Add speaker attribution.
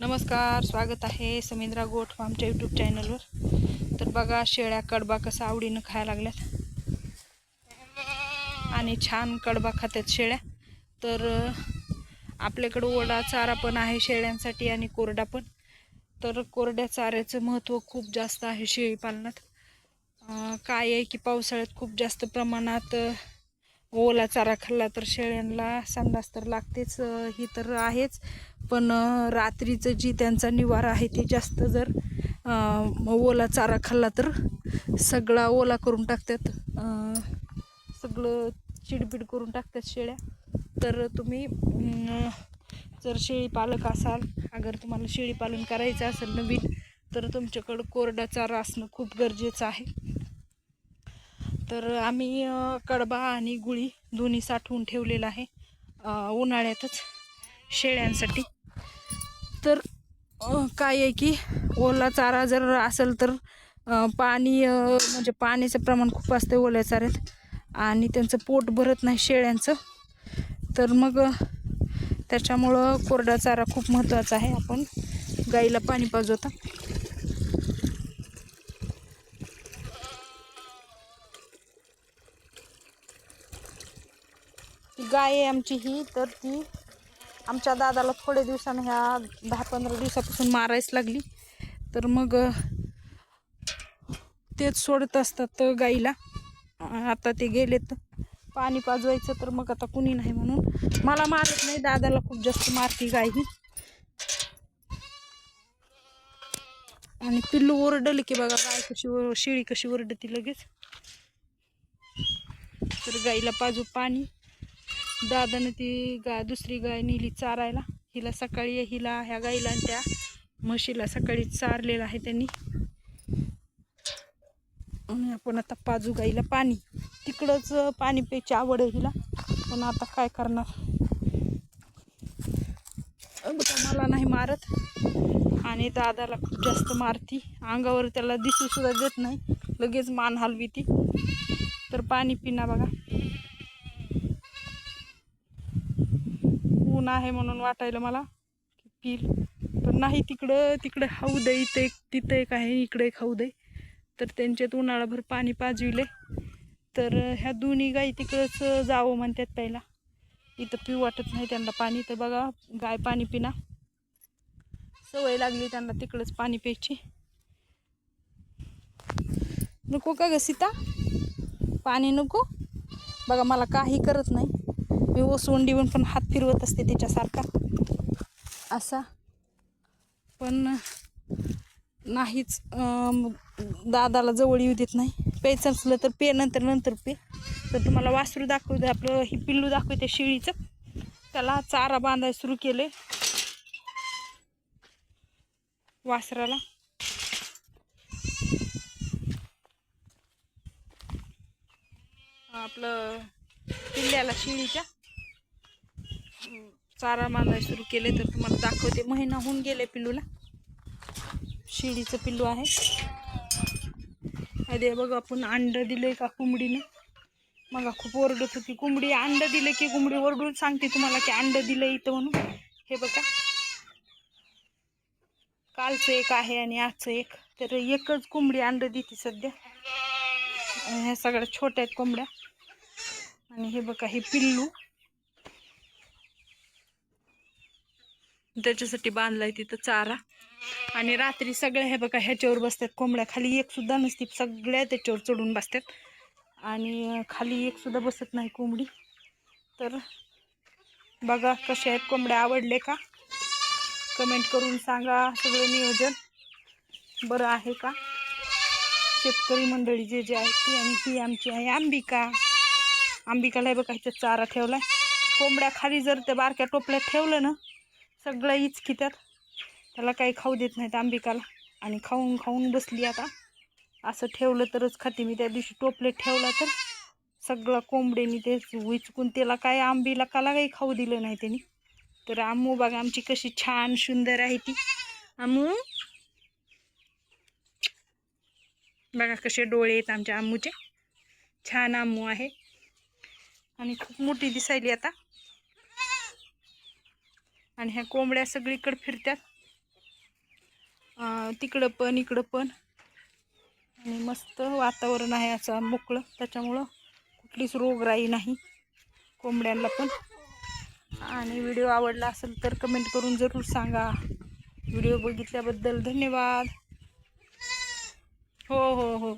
Speaker 1: नमस्कार स्वागत आहे समिंद्रा गोठ फार्मच्या यूट्यूब चॅनलवर तर बघा शेळ्या कडबा कसा आवडीनं खायला लागल्यात. आणि छान कडबा खातात शेळ्या. तर आपल्याकडं ओला चारा पण आहे शेळ्यांसाठी आणि कोरडा पण. तर कोरड्या चाऱ्याचं महत्त्व खूप जास्त आहे शेळीपालनात काय आहे की पावसाळ्यात खूप जास्त प्रमाणात ओला चारा खाल्ला तर शेळ्यांना संडास तर लागतेच ही तर आहेच. पण रात्रीचं जी त्यांचा निवारा आहे ते जास्त जर ओला चारा खाल्ला तर सगळा ओला करून टाकतात. सगळं चिडबिड करून टाकतात शेळ्या. तर तुम्ही जर शेळी पालक असाल अगर तुम्हाला शेळी पालन करायचं असेल नवीन तर तुमच्याकडं कोरडा चारा असणं खूप गरजेचं आहे. तर आम्ही कडबा आणि गुळी दोन्ही साठवून ठेवलेलं आहे उन्हाळ्यातच शेळ्यांसाठी. तर काय आहे की ओला चारा जर असेल तर पाणी म्हणजे पाण्याचं प्रमाण खूप असतं ओल्या चाऱ्यात आणि त्यांचं पोट भरत नाही शेळ्यांचं. तर मग त्याच्यामुळं कोरडा चारा खूप महत्त्वाचा आहे. आपण गाईला पाणी पाजवता. गाय आहे आमची ही तर ती आमच्या दादाला थोड्या दिवसानं ह्या दहा पंधरा दिवसापासून मारायच लागली. तर मग तेच सोडत असतात गाईला. आता ते गेलेत पाणी पाजवायचं तर मग आता कुणी नाही म्हणून. मला मारत नाही दादाला खूप जास्त मारती गाय ही. आणि पिल्लू ओरडलं की बघा गाय कशी शेळी कशी ओरडती लगेच. तर गाईला पाजू पाणी. दादानं ती गाय दुसरी गाय नेली चारायला. हिला सकाळी हिला ह्या गाईला आणि त्या म्हशीला सकाळी चारलेलं आहे त्यांनी. आणि आपण आता पाजू गाईला पाणी. तिकडंच पाणी प्यायची आवड आहे हिला. पण आता काय करणार? मला नाही मारत. आणि दादाला खूप जास्त मारती. अंगावर त्याला दिसू सुद्धा देत नाही. लगेच मान हलवी ती. तर पाणी पिना बघा. ऊन आहे म्हणून वाटायला मला पील पिल पण नाही तिकडं तिकडं खाऊ दे इथं एक तिथं एक आहे इकडे एक हौद आहे तर त्यांच्यात उन्हाळाभर पाणी पाजविले. तर ह्या दोन्ही गाई तिकडंच जावं म्हणतात पहिला इथं पिऊ वाटत नाही त्यांना पाणी. तर बघा गाय पाणी पिना. सवय लागली त्यांना तिकडंच पाणी प्यायची. नको का ग सीता? पाणी नको? बघा मला काही करत नाही. मी ओसवून देऊन पण हात फिरवत असते तिच्यासारखा. असा. पण नाहीच दादाला जवळ येऊ देत नाही. प्यायचं असलं तर पे नंतर नंतर पे. तर तुम्हाला वासरू दाखवते आपलं हे पिल्लू दाखवते शिळीचं. त्याला चारा बांधायला सुरू केले वासराला. आपलं पिल्ल्याला शिळीच्या. चारा बांधायला सुरू केले तर तुम्हाला दाखवते. महिना होऊन गेले पिल्लूला शिडीचं पिल्लू आहे. अरे बघ आपण अंडं दिलंय का कोंबडीनं? मला खूप ओरडत होती. कोंबडी अंडं दिलं की कोंबडी ओरडून सांगते तुम्हाला की अंडं दिलं इथं म्हणून. हे बघा. कालचं एक आहे आणि आजचं एक. तर एकच कोंबडी अंड देते सध्या. ह्या सगळ्या छोट्या आहेत कोंबड्या. आणि हे बघा हे पिल्लू. त्याच्यासाठी बांधलाय तिथं चारा. आणि रात्री सगळ्या हे बघा ह्याच्यावर बसतात कोंबड्या. खाली एक सुद्धा नसती सगळ्या त्याच्यावर चढून बसतात. आणि खाली एक सुद्धा बसत नाही कोंबडी. तर बघा कशा आहेत कोंबड्या. आवडले का? कमेंट करून सांगा सगळं नियोजन. बरं आहे का? शेतकरी मंडळी जे जे आहेत ती आणि ती आमची आहे अंबिका. अंबिकाला हे बघा ह्याच्यात चारा ठेवलाय. कोंबड्या खाली जर त्या बारक्या टोपल्यात ठेवलं ना सगळं इचकित्यात. त्याला काही खाऊ देत नाहीत अंबिकाला आणि खाऊन खाऊन बसली आता. असं ठेवलं तरच खाते. मी त्या दिवशी टोपलेट ठेवला तर सगळं कोंबडीने ते विचकून त्याला काय आंबीला काला काही खाऊ दिलं नाही त्यांनी. तर आमू बघा आमची कशी छान सुंदर आहे ती. आमू बघा कसे डोळे आहेत आमच्या आमूचे छान आमू आहे. आणि खूप मोठी दिसायली आता. आणि ह्या कोंबड्या सगळीकडं फिरतात तिकडं पण इकडं पण. आणि मस्त वातावरण आहे असं मोकळं. त्याच्यामुळं कुठलीच रोगराई नाही कोंबड्यांना पण. आणि व्हिडिओ आवडला असेल तर कमेंट करून जरूर सांगा. व्हिडिओ बघितल्याबद्दल धन्यवाद. हो हो हो.